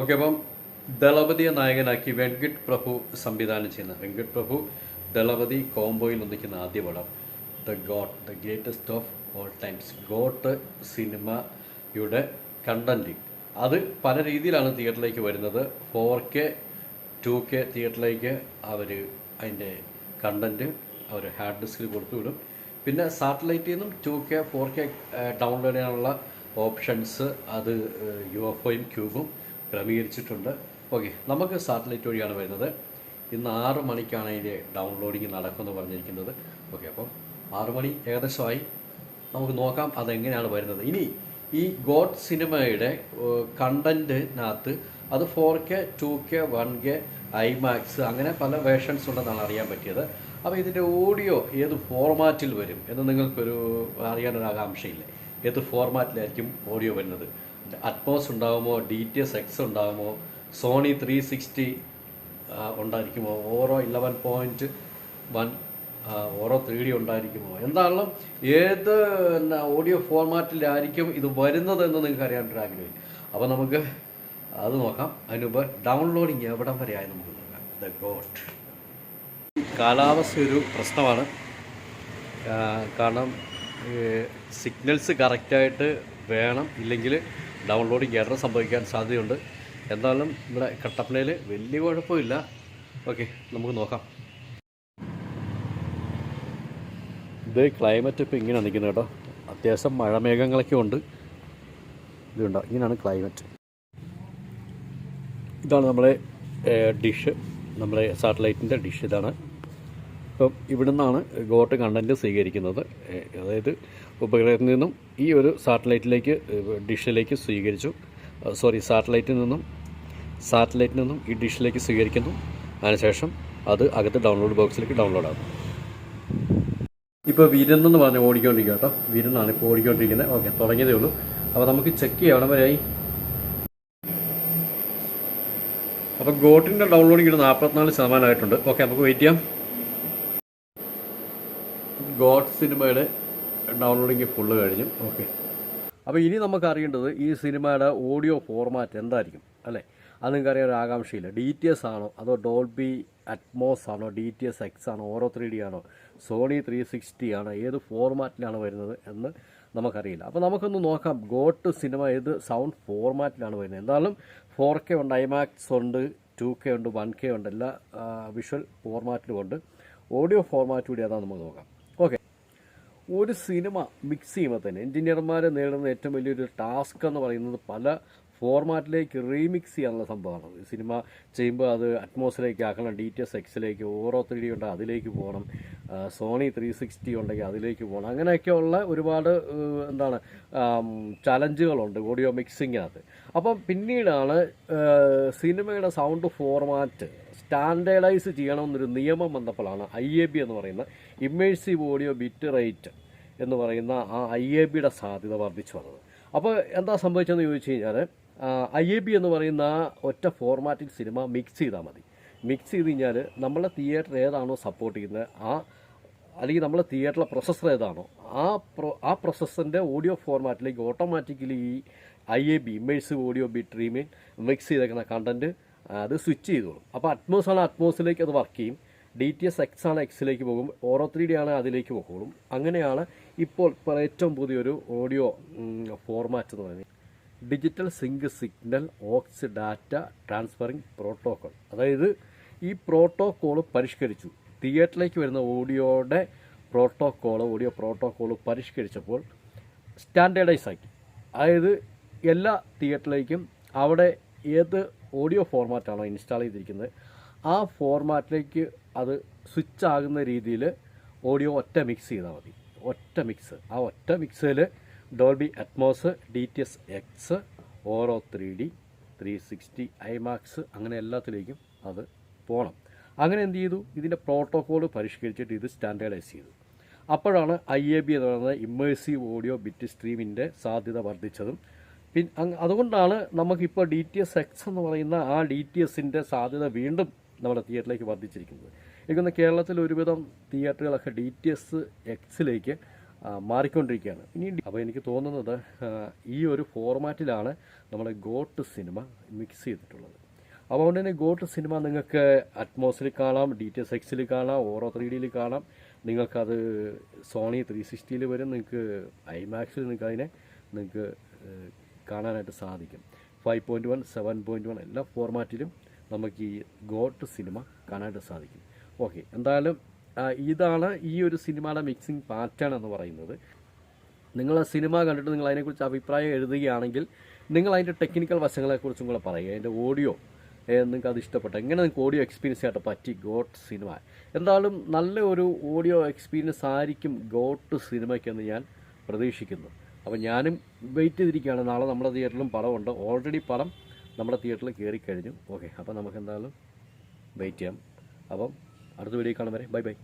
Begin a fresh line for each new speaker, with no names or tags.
Okay അപ്പം ദളപതിയെ നായകനാക്കി വെങ്കിട്ട് പ്രഭു സംവിധാനം ചെയ്യുന്ന വെങ്കിട്ട് പ്രഭു ദളപതി കോംബോയിൽ ഒന്നിക്കുന്ന ആദ്യ പടം the GOAT the greatest of all times GOAT സിനിമയുടെ കണ്ടന്റ് അത് പല രീതിയിലാണ് തിയേറ്ററിലേക്ക് വരുന്നത്. ഫോർ കെ ടു കെ തിയേറ്ററിലേക്ക് അവർ അതിന്റെ കണ്ടന്റ് അവർ ഹാർഡ് ഡിസ്കിൽ കൊടുത്തു വിടും. പിന്നെ സാറ്റലൈറ്റിൽ നിന്നും two K four K download ചെയ്യാനുള്ള ഓപ്ഷൻസ് അത് യു എഫ് ഒയും ക്യൂബും ക്രമീകരിച്ചിട്ടുണ്ട്. ഓക്കെ നമുക്ക് സാറ്റലൈറ്റ് വഴിയാണ് വരുന്നത്. ഇന്ന് ആറ് മണിക്കാണ് അതിന്റെ ഡൗൺലോഡിങ് നടക്കുമെന്ന് പറഞ്ഞിരിക്കുന്നത്. ഓക്കെ അപ്പം ആറു മണി ഏകദേശമായി. നമുക്ക് നോക്കാം അതെങ്ങനെയാണ് വരുന്നത്. ഇനി ഈ ഗോഡ് സിനിമയുടെ കണ്ടന്റിനകത്ത് അത് four K two K one K IMAX അങ്ങനെ പല വേർഷൻസ് ഉണ്ടെന്നാണ് അറിയാൻ പറ്റിയത്. അപ്പോൾ ഇതിന്റെ ഓഡിയോ ഏത് ഫോർമാറ്റിൽ വരും എന്ന് നിങ്ങൾക്കൊരു അറിയാനൊരു ആകാംക്ഷയില്ല? ഏത് ഫോർമാറ്റിലായിരിക്കും ഓഡിയോ വരുന്നത്? അറ്റ്മോസ് ഉണ്ടാകുമോ ഡി ടി എസ് എക്സ് ഉണ്ടാകുമോ Sony three sixty ഉണ്ടായിരിക്കുമോ Auro eleven point one Auro three D ഉണ്ടായിരിക്കുമോ? എന്താണല്ലോ ഏത് എന്നാ ഓഡിയോ ഫോർമാറ്റിലായിരിക്കും ഇത് വരുന്നത് എന്ന് നിങ്ങൾക്ക് അറിയാനൊരു ആഗ്രഹം. അപ്പോൾ നമുക്ക് അത് നോക്കാം. അതിനുമ്പ് ഡൗൺലോഡിങ് എവിടെ വരെ ആയി നമുക്ക് നോക്കാം. ദ ഗോട്ട് കാലാവസ്ഥ ഒരു പ്രശ്നമാണ്. കാരണം സിഗ്നൽസ് കറക്റ്റായിട്ട് വേണം ഇല്ലെങ്കിൽ ഡൗൺലോഡിങ് എറർ സംഭവിക്കാൻ സാധ്യതയുണ്ട്. എന്തായാലും ഇവിടെ കട്ടപ്പനയിൽ വലിയ കുഴപ്പമില്ല. ഓക്കെ നമുക്ക് നോക്കാം. ഇത് ക്ലൈമറ്റ് ഇപ്പോൾ ഇങ്ങനെ നിൽക്കുന്നത് കേട്ടോ. അത്യാവശ്യം മഴമേഘങ്ങളൊക്കെ ഉണ്ട്. ഇതുണ്ടോ ഇങ്ങനെയാണ് ക്ലൈമറ്റ് ഇതാണ് നമ്മുടെ ഡിഷ് നമ്മുടെ സാറ്റലൈറ്റിന്റെ ഡിഷ് ഇതാണ്. ഇപ്പം ഇവിടെ നിന്നാണ് ഗോട്ട് കണ്ടന്റ് സ്വീകരിക്കുന്നത്. അതായത് ഉപഗ്രഹത്തിൽ നിന്നും ഈ ഒരു സാറ്റലൈറ്റിലേക്ക് ഡിഷിലേക്ക് സ്വീകരിച്ചു. സോറി സാറ്റലൈറ്റിൽ നിന്നും സാറ്റലൈറ്റിൽ നിന്നും ഈ ഡിഷിലേക്ക് സ്വീകരിക്കുന്നു. അതിനുശേഷം അത് അകത്ത് ഡൗൺലോഡ് ബോക്സിലേക്ക് ഡൗൺലോഡ് ആകും. ഇപ്പോൾ വിരുന്നെന്ന് പറഞ്ഞ് ഓടിക്കൊണ്ടിരിക്കുക കേട്ടോ. വിരുന്നാണ് ഇപ്പോൾ ഓടിക്കൊണ്ടിരിക്കുന്നത്. ഓക്കെ തുടങ്ങിയതേ ഉള്ളൂ. അപ്പോൾ നമുക്ക് ചെക്ക് ചെയ്യണം എവിടെ വരെയായി അപ്പോൾ ഗോട്ടിന്റെ ഡൗൺലോഡിങ്ങിന് നാൽപ്പത്തിനാല് ശതമാനമായിട്ടുണ്ട് ഓക്കെ നമുക്ക് വെയിറ്റ് ചെയ്യാം. ഗോഡ് സിനിമയുടെ ഡൗൺലോഡിങ് ഫുള്ള് കഴിഞ്ഞു. ഓക്കെ. അപ്പോൾ ഇനി നമുക്ക് അറിയേണ്ടത് ഈ സിനിമയുടെ ഓഡിയോ ഫോർമാറ്റ് എന്തായിരിക്കും അല്ലേ? അത് നിങ്ങൾക്ക് അറിയാൻ ഒരു ആകാംക്ഷയില്ല. ഡി ടി എസ് ആണോ? അതോ ഡോൾബി അറ്റ്മോസ് ആണോ? ഡി ടി എസ് എക്സ് ആണോ? ഓരോ ത്രീ ഡി ആണോ? സോണി ത്രീ സിക്സ്റ്റി ആണോ? ഏത് ഫോർമാറ്റിലാണ് വരുന്നത് എന്ന് നമുക്കറിയില്ല. അപ്പോൾ നമുക്കൊന്ന് നോക്കാം ഗോട്ട് സിനിമ ഏത് സൗണ്ട് ഫോർമാറ്റിലാണ് വരുന്നത്? എന്തായാലും ഫോർ കെ ഉണ്ട് ഐമാക്സ് ഉണ്ട് ടു കെ ഉണ്ട് വൺ കെ ഉണ്ട് എല്ലാ വിഷ്വൽ ഫോർമാറ്റിലും ഉണ്ട്. ഓഡിയോ ഫോർമാറ്റ് കൂടി അതാണ് നമുക്ക് നോക്കാം. ഒരു സിനിമ മിക്സ് ചെയ്യുമ്പോൾ തന്നെ എൻജിനീയർമാരെ നേടുന്ന ഏറ്റവും വലിയൊരു ടാസ്ക് എന്ന് പറയുന്നത് പല ഫോർമാറ്റിലേക്ക് റീമിക്സ് ചെയ്യാനുള്ള സംഭവമാണ്. സിനിമ ചെയ്യുമ്പോൾ അത് അറ്റ്മോസിലേക്ക് ആക്കണം ഡി ടി എസ് എക്സിലേക്ക് ഓരോ ത്രീ ഡി ഉണ്ടെങ്കിൽ അതിലേക്ക് പോകണം സോണി ത്രീ സിക്സ്റ്റി ഉണ്ടെങ്കിൽ അതിലേക്ക് പോകണം. അങ്ങനെയൊക്കെയുള്ള ഒരുപാട് എന്താണ് ചലഞ്ചുകളുണ്ട് ഓഡിയോ മിക്സിങ്ങിനകത്ത് അപ്പം പിന്നീടാണ് സിനിമയുടെ സൗണ്ട് ഫോർമാറ്റ് സ്റ്റാൻഡേർഡൈസ് ചെയ്യണമെന്നൊരു നിയമം വന്നപ്പോഴാണ് ഐ എ ബി എന്ന് പറയുന്ന ഇമ്മേഴ്സീവ് ഓഡിയോ ബിറ്റ് റേറ്റ് എന്ന് പറയുന്ന ആ ഐ എ ബിയുടെ സാധ്യത വർദ്ധിച്ചു വന്നത്. അപ്പോൾ എന്താ സംഭവിച്ചതെന്ന് ചോദിച്ചു കഴിഞ്ഞാൽ ഐ എ ബി എന്ന് പറയുന്ന ഒറ്റ ഫോർമാറ്റിൽ സിനിമ മിക്സ് ചെയ്താൽ മതി. മിക്സ് ചെയ്ത് കഴിഞ്ഞാൽ നമ്മളെ തിയേറ്റർ ഏതാണോ സപ്പോർട്ട് ചെയ്യുന്നത് ആ അല്ലെങ്കിൽ നമ്മളെ തിയേറ്ററിലെ പ്രൊസസ്സർ ഏതാണോ ആ പ്രൊ ആ പ്രൊസസ്സറിന്റെ ഓഡിയോ ഫോർമാറ്റിലേക്ക് ഓട്ടോമാറ്റിക്കലി ഈ I A B immersive audio bitstream mix ചെയ്തേക്കുന്ന കണ്ടന്റ് അത് സ്വിച്ച് ചെയ്തോളും. അപ്പോൾ അറ്റ്മോസ് ആണ് അറ്റ്മോസിലേക്ക് അത് വർക്ക് ചെയ്യും. ഡി ടി എസ് എക്സ് ആണ് എക്സിലേക്ക് പോകും. ഓറോ ത്രീ ഡി ആണ് അതിലേക്ക് പോകും. അങ്ങനെയാണ് ഇപ്പോൾ ഇപ്പോൾ ഏറ്റവും പുതിയൊരു ഓഡിയോ ഫോർമാറ്റ് എന്ന് പറയുന്നത്. Digital sync signal aux data transferring protocol അതായത് ഈ പ്രോട്ടോക്കോൾ പരിഷ്കരിച്ചു. തിയേറ്ററിലേക്ക് വരുന്ന ഓഡിയോയുടെ പ്രോട്ടോക്കോൾ ഓഡിയോ പ്രോട്ടോക്കോൾ പരിഷ്കരിച്ചപ്പോൾ സ്റ്റാൻഡേർഡൈസ് ആക്കി. അതായത് എല്ലാ തിയേറ്ററിലേക്കും അവിടെ ഏത് ഓഡിയോ ഫോർമാറ്റാണോ ഇൻസ്റ്റാൾ ചെയ്തിരിക്കുന്നത് ആ ഫോർമാറ്റിലേക്ക് അത് സ്വിച്ച് ആകുന്ന രീതിയിൽ ഓഡിയോ ഒറ്റ മിക്സ് ചെയ്താൽ മതി. ഒറ്റ മിക്സ് ആ ഒറ്റ മിക്സിൽ Dolby Atmos D T S X Auro three D three sixty IMAX അങ്ങനെ എല്ലാത്തിലേക്കും അത് പോകണം അങ്ങനെ എന്ത് ചെയ്തു? ഇതിന്റെ പ്രോട്ടോക്കോൾ പരിഷ്കരിച്ചിട്ട് ഇത് സ്റ്റാൻഡേർഡൈസ് ചെയ്തു. അപ്പോഴാണ് ഐ എ ബി എന്ന് പറയുന്നത് ഇമ്മേഴ്സീവ് ഓഡിയോ ബിറ്റ് സ്ട്രീമിന്റെ സാധ്യത വർദ്ധിച്ചതും. പിന്നെ അതുകൊണ്ടാണ് നമുക്കിപ്പോൾ ഡി ടി എസ് എക്സ് എന്ന് പറയുന്ന ആ ഡി ടി എസിന്റെ സാധ്യത വീണ്ടും നമ്മുടെ തിയേറ്ററിലേക്ക് വർദ്ധിച്ചിരിക്കുന്നത്. എനിക്കൊന്ന് കേരളത്തിൽ ഒരുവിധം തിയേറ്ററുകളൊക്കെ ഡി ടി എസ് എക്സിലേക്ക് മാറിക്കൊണ്ടിരിക്കുകയാണ്. ഇനി അപ്പോൾ എനിക്ക് തോന്നുന്നത് ഈ ഒരു ഫോർമാറ്റിലാണ് നമ്മൾ ഗോട്ട് സിനിമ മിക്സ് ചെയ്തിട്ടുള്ളത്. അപ്പോൾ അതുകൊണ്ട് തന്നെ ഗോട്ട് സിനിമ നിങ്ങൾക്ക് അറ്റ്മോസിൽ കാണാം ഡി ടി എസ് എക്സിൽ കാണാം ഓറോ ത്രീ ഡിയിൽ കാണാം. നിങ്ങൾക്കത് സോണി ത്രീ സിക്സ്റ്റിയിൽ വരും നിങ്ങൾക്ക് ഐമാക്സിൽ നിങ്ങൾക്ക് അതിനെ നിങ്ങൾക്ക് കാണാനായിട്ട് സാധിക്കും. Five point one seven point one എല്ലാ ഫോർമാറ്റിലും നമുക്ക് ഈ ഗോട്ട് സിനിമ കാണാനായിട്ട് സാധിക്കും. ഓക്കെ എന്തായാലും ഇതാണ് ഈ ഒരു സിനിമയുടെ മിക്സിംഗ് പാറ്റേൺ എന്ന് പറയുന്നത്. നിങ്ങൾ ആ സിനിമ കണ്ടിട്ട് നിങ്ങൾ അതിനെക്കുറിച്ച് അഭിപ്രായം എഴുതുകയാണെങ്കിൽ നിങ്ങൾ അതിന്റെ ടെക്നിക്കൽ വശങ്ങളെക്കുറിച്ചും കൂടെ പറയുക. അതിന്റെ ഓഡിയോ നിങ്ങൾക്ക് അത് ഇഷ്ടപ്പെട്ടു എങ്ങനെ നിങ്ങൾക്ക് ഓഡിയോ എക്സ്പീരിയൻസ് ആയിട്ട് പറ്റി ഗോട്ട് സിനിമ? എന്തായാലും നല്ല ഒരു ഓഡിയോ എക്സ്പീരിയൻസ് ആയിരിക്കും ഗോട്ട് സിനിമയ്ക്കെന്ന് ഞാൻ പ്രതീക്ഷിക്കുന്നു. അപ്പോൾ ഞാനും വെയിറ്റ് ചെയ്തിരിക്കുകയാണ്. നാളെ നമ്മുടെ തിയേറ്ററിലും പടമുണ്ട്. ഓൾറെഡി പടം നമ്മുടെ തിയേറ്ററിൽ കയറി കഴിഞ്ഞു. ഓക്കെ അപ്പോൾ നമുക്ക് എന്തായാലും വെയിറ്റ് ചെയ്യാം. അപ്പം അടുത്ത വീഡിയോ കാണാൻ വരെ. Bye bye